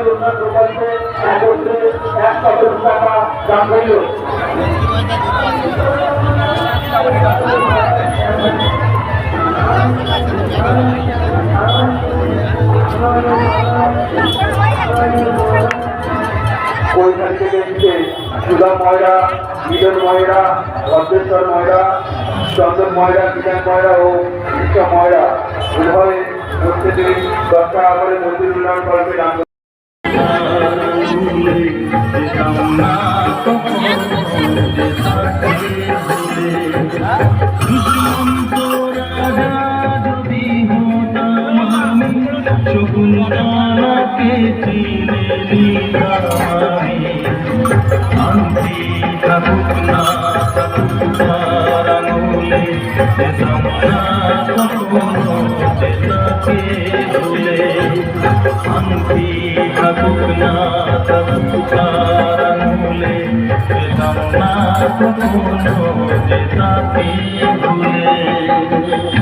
শহরের উন্নয়ন প্রকল্পে একত্রে এক শতাংশ টাকা দান করিল কলকাতা থেকে এসেছে সুধা ময়রা মিলন ময়রা ভদ্রেশ্বর আগরে মন্দির উন্নয়ন কল্পে শকুন্তলাকে চিনে নিলামি শান্তি থাকুক না তার আঙুলে যে সামনা কখনো চেতাকে ভুলে শান্তি থাকুক না তার যেতাম না ভুলে।